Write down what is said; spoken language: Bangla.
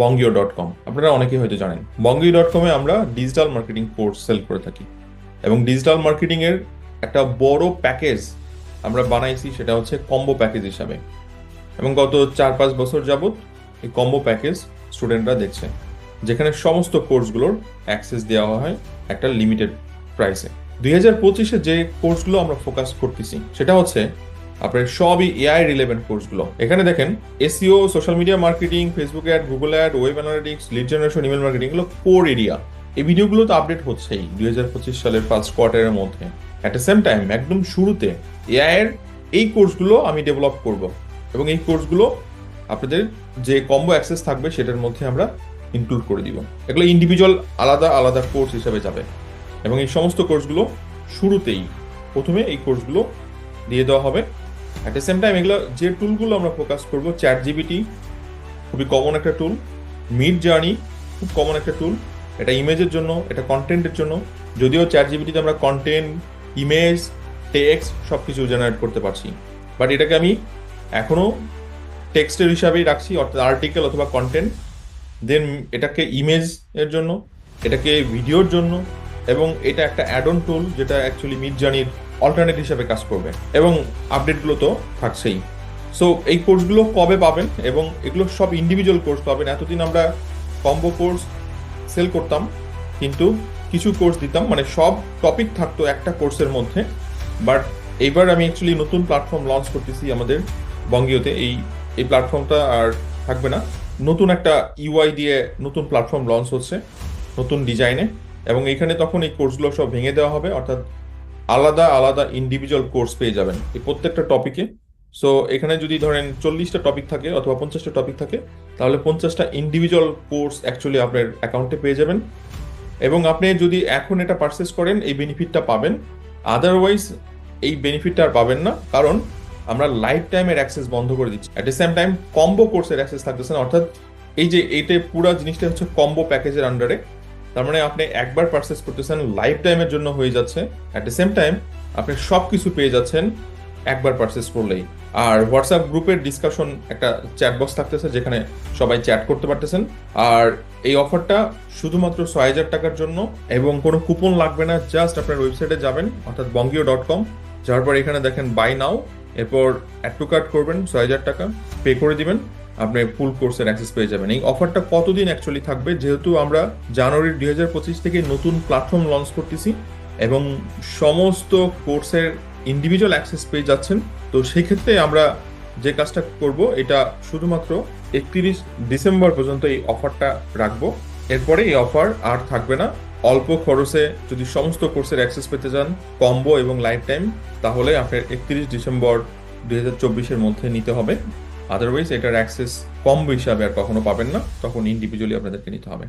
বঙ্গীয় ডট কম আপনারা অনেকেই হয়তো জানেন। বঙ্গীয় ডট কমে আমরা ডিজিটাল মার্কেটিং কোর্স সেল করে থাকি। এবং ডিজিটাল মার্কেটিং এর একটা বড় প্যাকেজ আমরা বানাইছি, সেটা হচ্ছে কম্বো প্যাকেজ হিসাবে। এবং গত চার পাঁচ বছর যাবৎ এই কম্বো প্যাকেজ স্টুডেন্টরা দেখছে। যেখানে সমস্ত কোর্সগুলোর অ্যাক্সেস দেওয়া হয় একটা লিমিটেড প্রাইসে দুই হাজার পঁচিশে যে কোর্সগুলো আমরা ফোকাস করতেছি, সেটা হচ্ছে আপনার সবই এআই রিলেভেন্ট কোর্সগুলো এখানে দেখেন SEO social media marketing Facebook ad Google ad web analytics lead generation email marketing এগুলো কোর এরিয়া এই ভিডিওগুলো তো আপডেট হচ্ছেই দুই হাজার পঁচিশ সালের ফার্স্ট কোয়ার্টারের মধ্যে। অ্যাট দ্য সেম টাইম একদম শুরুতে এআই এর এই কোর্সগুলো আমি ডেভেলপ করব। এবং এই কোর্সগুলো আপনাদের যে কম্বো অ্যাক্সেস থাকবে সেটার মধ্যে আমরা ইনক্লুড করে দিব। এগুলো ইন্ডিভিজুয়াল আলাদা আলাদা কোর্স হিসেবে যাবে। এবং এই সমস্ত কোর্সগুলো শুরুতেই প্রথমে এই কোর্সগুলো দিয়ে দেওয়া হবে। অ্যাট দ্য সেম টাইম এগুলো যে টুলগুলো আমরা ফোকাস করব চ্যাট জিবিটি খুবই কমন একটা টুল মিড জার্নি খুব কমন একটা টুল এটা ইমেজের জন্য, এটা কন্টেন্টের জন্য, যদিও চ্যাট জিবিটিতে আমরা কন্টেন্ট ইমেজ টেক্স সব কিছু জেনারেট করতে পারছি। বাট এটাকে আমি এখনও টেক্সটের হিসাবেই রাখছি, অর্থাৎ আর্টিকেল অথবা কন্টেন্ট দেন এটাকে ইমেজ এর জন্য, এটাকে ভিডিওর জন্য, এবং এটা একটা অ্যাড অন টুল যেটা অ্যাকচুয়ালি মিড জার্নির অল্টারনেট হিসাবে কাজ করবে। এবং আপডেটগুলো তো থাকছেই। সো এই কোর্সগুলো কবে পাবেন এবং এগুলো সব ইন্ডিভিজুয়াল কোর্স পাবেন। এতদিন আমরা কম্বো কোর্স সেল করতাম, কিন্তু কিছু কোর্স দিতাম মানে সব টপিক থাকতো একটা কোর্সের মধ্যে। বাট এইবার আমি অ্যাকচুয়ালি নতুন প্ল্যাটফর্ম লঞ্চ করতেছি আমাদের বঙ্গীয়তে। এই এই প্ল্যাটফর্মটা আর থাকবে না। নতুন একটা ইউআই দিয়ে নতুন প্ল্যাটফর্ম লঞ্চ হচ্ছে, নতুন ডিজাইনে এবং এখানে তখন এই কোর্সগুলো সব ভেঙে দেওয়া হবে, অর্থাৎ আলাদা আলাদা ইন্ডিভিজুয়াল কোর্স পেয়ে যাবেন এই প্রত্যেকটা টপিকে সো এখানে যদি ধরেন চল্লিশটা টপিক থাকে অথবা পঞ্চাশটা টপিক থাকে, তাহলে পঞ্চাশটা ইন্ডিভিজুয়াল কোর্স অ্যাকচুয়ালি আপনার অ্যাকাউন্টে পেয়ে যাবেন। এবং আপনি যদি এখন এটা পারচেস করেন, এই বেনিফিটটা পাবেন। আদারওয়াইজ এই বেনিফিটটা আর পাবেন না। কারণ, আমরা লাইফ টাইমের অ্যাক্সেস বন্ধ করে দিচ্ছি। At the same time combo কোর্সের অ্যাক্সেস থাকতেছে না। অর্থাৎ, এই যে, এইটা পুরো জিনিসটা হচ্ছে কম্বো প্যাকেজের আন্ডারে তার মানে আপনি একবার পারচেস করতেছেন লাইফ টাইমের জন্য হয়ে যাচ্ছে। অ্যাট দ্য সেম টাইম আপনি সব কিছু পেয়ে যাচ্ছেন একবার পারচেস করলেই। আর হোয়াটসঅ্যাপ গ্রুপের ডিসকাশন একটা চ্যাট বক্স থাকতেছে যেখানে সবাই চ্যাট করতে পারতেছেন। আর এই অফারটা শুধুমাত্র ছয় হাজার টাকার জন্য এবং কোনো কুপন লাগবে না জাস্ট আপনার ওয়েবসাইটে যাবেন, অর্থাৎ বঙ্গীয় ডট কম যাওয়ার পর এখানে দেখেন বাই নাও এরপর অ্যাড টু কার্ড করবেন, ছয় হাজার টাকা পে করে দিবেন। আপনি ফুল কোর্সের অ্যাক্সেস পেয়ে যাবেন। এই অফারটা কতদিন অ্যাকচুয়ালি থাকবে? যেহেতু আমরা জানুয়ারি দুই হাজার পঁচিশ থেকে নতুন প্ল্যাটফর্ম লঞ্চ করতেছি এবং সমস্ত কোর্সের ইন্ডিভিজুয়াল অ্যাক্সেস পেয়ে যাচ্ছেন, তো সেক্ষেত্রে আমরা যে কাজটা করব, এটা শুধুমাত্র একত্রিশ ডিসেম্বর পর্যন্ত এই অফারটা রাখব। এরপরে এই অফার আর থাকবে না। অল্প খরচে যদি সমস্ত কোর্সের অ্যাক্সেস পেতে চান কম্বো এবং লাইফ টাইম তাহলে আপনার একত্রিশ ডিসেম্বর দুই হাজার চব্বিশের মধ্যে নিতে হবে। আদারওয়াইজ এটার অ্যাক্সেস কম হিসাবে আর কখনো পাবেন না। তখন ইন্ডিভিজুয়ালি আপনাদেরকে নিতে হবে।